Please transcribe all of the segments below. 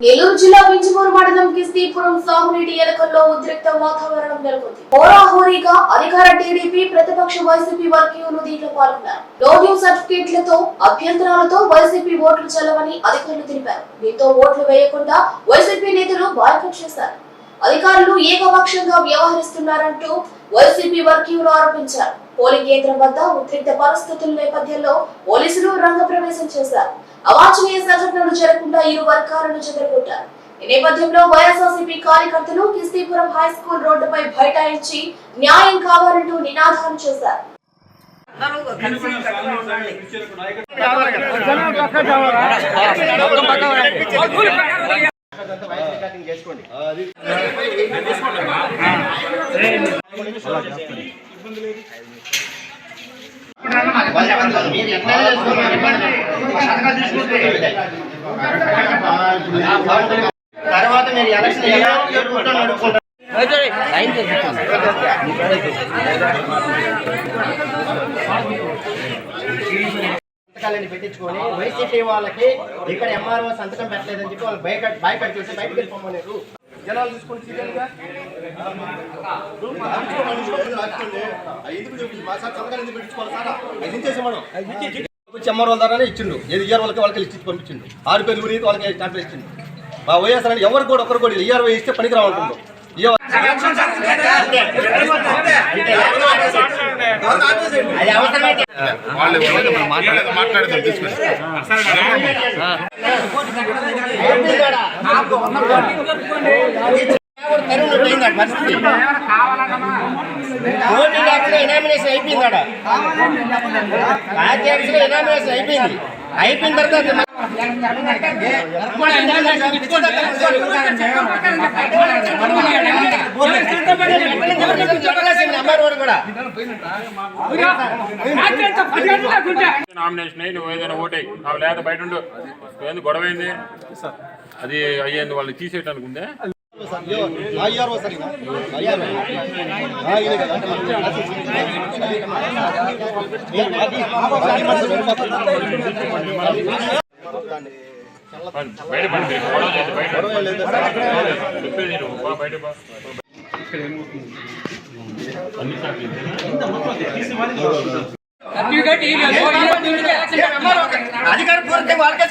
నెల్లూరు జిల్లా వింజమూరు మండలం కిస్తీపురం సాగునీటి ఎలకల్లో ఉద్రిక్త వాతావరణం నెలకొంది. హోరాహోరీగా అధికార టీడీపీ ప్రతిపక్ష వైసీపీ వర్గీయులు దీంట్లో పాల్గొన్నారు. నో న్యూ సర్టిఫికేట్లతో అభ్యంతరాలతో వైసీపీ ఓట్లు చెల్లవని అధికారులు తెలిపారు. దీంతో ఓట్లు వేయకుండా వైసీపీ నేతలు బాయ్కట్ చేశారు. అధికారులు ఏకపక్షంగా వ్యవహరిస్తున్నారంటూ వైసీపీ వర్గీయులు ఆరోపించారు. పోలింగ్ కేంద్రం వద్ద ఉద్రిక్త పరిస్థితుల నేపథ్యంలో పోలీసులు రంగ ప్రవేశం చేశారు. అవాంఛనీయ సంఘటనలు జరగకుండా ఇరు వర్గాలను చెదరగొట్టారు ఈ నేపథ్యంలో వైఎస్ఆర్సీపీ కార్యకర్తలు కిస్తీపురం హై స్కూల్ రోడ్డుపై బైఠాయించి న్యాయం కావాలంటూ నినాదాలు చేశారు తర్వాత మీరు ఎలక్షన్ ఎలా జరుపుకుంటారో నడుపుకుంటారు సంతకాలని పెట్టించుకొని వైసీపీ వాళ్ళకి ఇక్కడ ఎంఆర్ఓ సంతకం పెట్టలేదని చెప్పి వాళ్ళు బయట బయట చేసి బయటకు వెళ్ళిపోమన్నారు జనాలు తీసుకొని సీరియల్గా ద్వారానే ఇచ్చిండు. ఏది ఇయర్ వాళ్ళకి వాళ్ళకి లిస్ట్ ఇచ్చి పంపించిండు. ఆరు పేరు గురించి వాళ్ళకి స్టాంప్ ఇచ్చిండు. మా వైఎస్ఆర్ అని ఎవరు కూడా ఒకరు కూడా ఇయర్ ఇస్తే పనికి ఇయ్య- అది అవసరమైతే వాళ్ళు ఎవరైతే మనం మాట్లాడేది అయిపోయింది అయిపోయిన తర్వాత కూడా నామినేషన్ అయ్యి నువ్వు ఏదైనా ఓటే. లేదా బయట ఉండు. ఏంది గొడవ అయింది అది అయ్యింది వాళ్ళు తీసేయటానికి ఉందే? ఐఆర్ఓ సరిగా అధికార పూర్తి వాళ్ళకే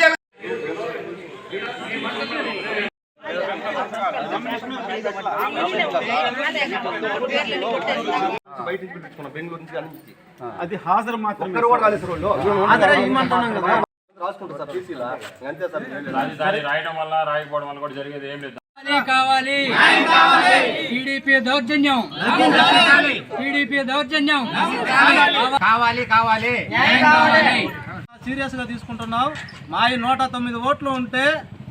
పిలిపించుకున్నాం బెంగళూరు నుంచి అది హాజరు మాత్రమే. ఒక్కరు కూడా రాలేదు సార్ వాళ్ళు. హాజరు ఇవ్వమంటున్నాం కదా? రాసుకుంటారు సార్ టీసీలా అంతే సార్. రాజధాని రాయడం వల్ల రాయకపోవడం వల్ల కూడా జరిగేది ఏం లేదు. కావాలి. టీడీపీ దౌర్జన్యం. టీడీపీ దౌర్జన్యం. కావాలి. కావాలి సీరియస్గా తీసుకుంటున్నాం మా ఈ నూట తొమ్మిది ఓట్లు ఉంటే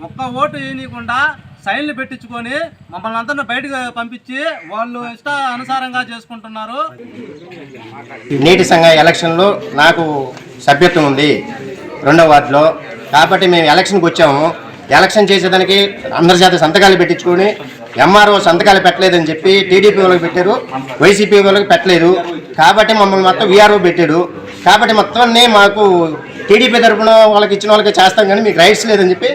ఒక్క ఓటు వేయనీయకుండా సైన్లు పెట్టించుకొని మమ్మల్ని అందరిని బయటకు పంపించి వాళ్ళు ఇష్ట అనుసారంగా చేసుకుంటున్నారు. నీటి సంఘ ఎలక్షన్లో నాకు సభ్యత్వం ఉంది రెండవ వార్డులో. కాబట్టి మేము ఎలక్షన్కి వచ్చాము. ఎలక్షన్ చేసేదానికి అందరి చేత సంతకాలు పెట్టించుకొని ఎంఆర్ఓ సంతకాలు పెట్టలేదని చెప్పి టీడీపీ వాళ్ళకి పెట్టారు వైసీపీ వాళ్ళకి పెట్టలేదు. కాబట్టి మమ్మల్ని మొత్తం వీఆర్ఓ పెట్టాడు. కాబట్టి మొత్తం మాకు టీడీపీ తరఫున వాళ్ళకి ఇచ్చిన వాళ్ళకి చేస్తాం కానీ మీకు రైట్స్ లేదని చెప్పి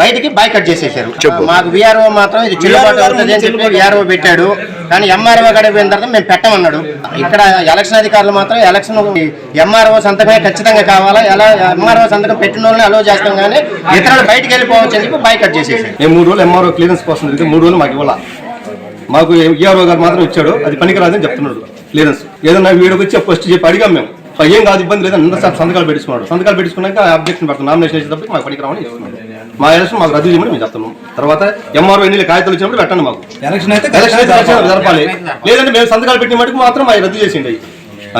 బయటికి బాయ్కట్ చేసేసారు మాకు వీఆర్ఓ మాత్రం ఇది చెల్లుబాటు అవుతుంది అని చెప్పి వీఆర్ఓ పెట్టాడు. కానీ ఎంఆర్ఓ గడ పోయిన తర్వాత మేము పెట్టమన్నాడు. ఇక్కడ ఎలక్షన్ అధికారులు మాత్రం ఎలక్షన్ ఎంఆర్ఓ సంతకమే ఖచ్చితంగా కావాలా? ఎలా ఎంఆర్ఓ సంతకం పెట్టిన వాళ్ళని అలో చేస్తాం కానీ ఇతరులు బయటికి వెళ్ళిపోవచ్చు అని చెప్పి బాయ్కట్ చేసేసారు మేము మూడు రోజులు ఎంఆర్ఓ క్లియరెన్స్ కోసం తిరిగితే మూడు రోజులు మాకు ఇవ్వాల? మాకు ఈఆర్ఓ గారు మాత్రం ఇచ్చాడు. అది పనికిరాదని చెప్తున్నాడు. క్లియరెన్స్ ఏదన్నా వీడికి వచ్చి ఫస్ట్ చెప్పి అడిగాం మేము. ఏం కాదు ఇబ్బంది లేదు అందరూ సార్ సంతకాలు పెట్టించుకున్నాడు. సంతకాలు పెట్టించుకున్నాక అబ్జెక్షన్ పెడతాం. నామినేషన్ చేసేటప్పుడు మాకు పనికిరామని ఇస్తున్నాడు మా ఎలక్షన్ మాకు రద్దు చేయమని మేము చెప్తున్నాం. తర్వాత ఎంఆర్ఓ ఎన్ని కాగితాలు వచ్చినప్పుడు పెట్టండి మాకు. ఎలక్షన్ అయితే జరపాలి. లేదంటే మేము సంతకాలు పెట్టిన మటుకు మాత్రం మాకు రద్దు చేసిండి.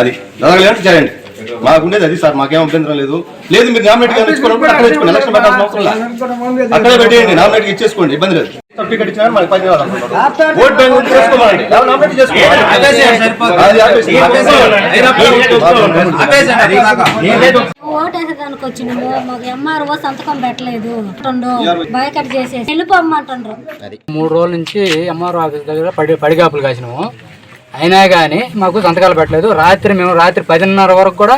అది. జరగలేదంటే చేయండి మాకు ఉండేది అది సార్ మాకేం అభ్యంతరం లేదు లేదు మీరు నామినేట్గా తెచ్చుకోవాలంటే అక్కడ తెచ్చుకోండి ఎలక్షన్ పెట్టాల్సిన అవసరం లేదు అక్కడే పెట్టేయండి నామినేట్ ఇచ్చేసుకోండి ఇబ్బంది లేదు సర్టిఫికేట్ ఇచ్చినా మనకి పని కాదు అనుకుంటారు. ఓట్ బ్యాంక్ ఉంది, చేసుకోమనండి ఎవరు నామినేట్ చేసుకోవాలి అది ఆపేసి. ఓటేసేదానికి వచ్చినాము మాకు ఎంఆర్ఓ సంతకం పెట్టలేదు బయకట్ చేసేసి వెళ్ళిపోమ్మంటుండ్రు మూడు రోజుల నుంచి ఎంఆర్ఓ ఆఫీస్ దగ్గర పడి పడిగాపులు కాసినాము అయినా కానీ మాకు సంతకాలు పెట్టలేదు. రాత్రి మేము రాత్రి పదిన్నర వరకు కూడా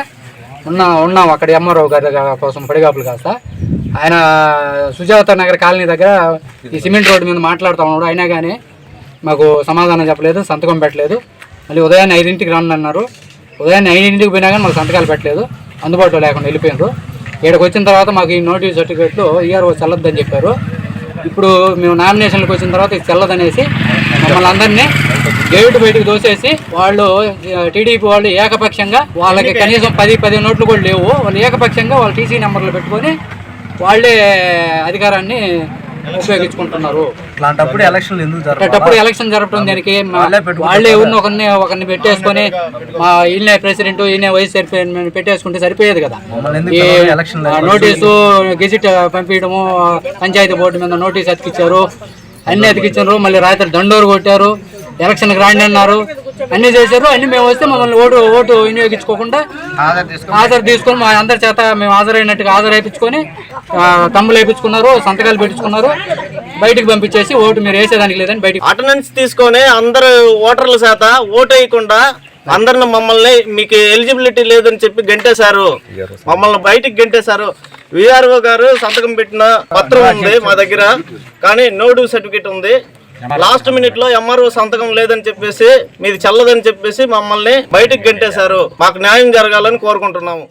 ఉన్నా ఉన్నాం అక్కడ ఎంఆర్ఓ గారి కోసం పడిగాపులు కాస్త. ఆయన సుజాత నగర్ కాలనీ దగ్గర ఈ సిమెంట్ రోడ్డు మీద మాట్లాడుతూ ఉన్నాడు. అయినా కానీ మాకు సమాధానం చెప్పలేదు సంతకం పెట్టలేదు. మళ్ళీ ఉదయాన్నే ఐదింటికి రండి అన్నారు. ఉదయాన్నే ఐదింటికి పోయినా కానీ మాకు సంతకాలు పెట్టలేదు. అందుబాటులో లేకుండా వెళ్ళిపోయినారు. ఇక్కడికి వచ్చిన తర్వాత మాకు ఈ నోటీస్ సర్టిఫికేట్లు ఈఆర్ఓ చల్లద్దని చెప్పారు. ఇప్పుడు మేము నామినేషన్లకు వచ్చిన తర్వాత ఇది చెల్లదనేసి మమ్మల్ని అందరినీ గేటు బయటకు దోసేసి వాళ్ళు టీడీపీ వాళ్ళు ఏకపక్షంగా వాళ్ళకి కనీసం పది పది నోట్లు కూడా లేవు. వాళ్ళు ఏకపక్షంగా వాళ్ళ టీసీ నెంబర్లు పెట్టుకొని వాళ్ళే అధికారాన్ని ఉపయోగించుకుంటున్నారు. ఇట్లాంటప్పుడు ఎలక్షన్లు ఎందుకు జరగదు అప్పుడు ఎలక్షన్ జరపడం దానికి? వాళ్ళే ఉన్న ఒకరిని ఒకరిని పెట్టేసుకొని మా ఈయన ప్రెసిడెంట్ ఈయన వైస్ చైర్మన్ పెట్టేసుకుంటే సరిపోయేది కదా. నోటీసు గెజిట్ పంపించడము పంచాయతీ బోర్డు మీద నోటీస్ అతికిచ్చారు అన్ని అతికిచ్చారు మళ్ళీ రాత్రి దండోరు కొట్టారు ఎలక్షన్కి రాండి అన్నారు. అన్ని చేశారు. అన్ని మేము వస్తే మమ్మల్ని ఓటు ఓటు వినియోగించుకోకుండా హాజరు తీసుకొని మా అందరి చేత మేము హాజరైనట్టుగా హాజరు వేయించుకొని తమ్ములు వేయించుకున్నారు సంతకాలు పెట్టించుకున్నారు. బయటికి పంపించేసి ఓటు మీరు వేసేదానికి లేదని బయటికి అటెండెన్స్ తీసుకొని అందరు ఓటర్ల చేత ఓటు వేయకుండా అందరిని మమ్మల్ని మీకు ఎలిజిబిలిటీ లేదని చెప్పి గంటేశారు. మమ్మల్ని బయటికి గంటేశారు. విఆర్ఓ గారు సంతకం పెట్టిన పత్రం ఉంది మా దగ్గర. కానీ నో డ్యూ సర్టిఫికేట్ ఉంది. లాస్ట్ మినిట్లో ఎంఆర్ఓ సంతకం లేదని చెప్పేసి మీది చల్లదని చెప్పేసి మమ్మల్ని బయటికి గంటేశారు. మాకు న్యాయం జరగాలని కోరుకుంటున్నాము.